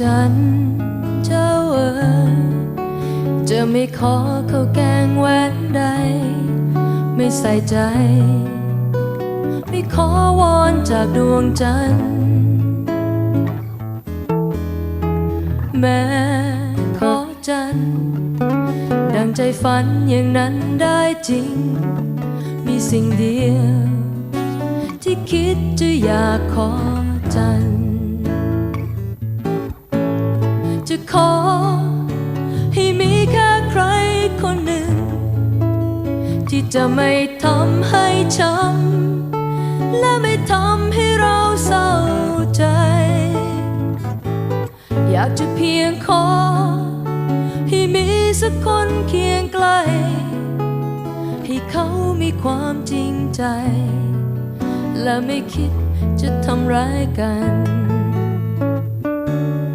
จันเจ้าเอ๋ยจะไม่ขอเข้าแกงแหวนใด ไม่ใส่ใจ ไม่ขอวอนจากดวงจันทร์แม้ขอจันทร์ดังใจฝันอย่างนั้นได้จริง มีสิ่งเดียว ที่คิดจะอยากขอจันทร์ ขอ ให้มีแค่ใครคนหนึ่ง ที่จะไม่ทำให้ช้ำและไม่ทำให้เราเศร้าใจ อยากจะเพียงขอ ให้มีสักคนเคียงใกล้ให้เขามีความจริงใจ และไม่คิดจะทำร้ายกัน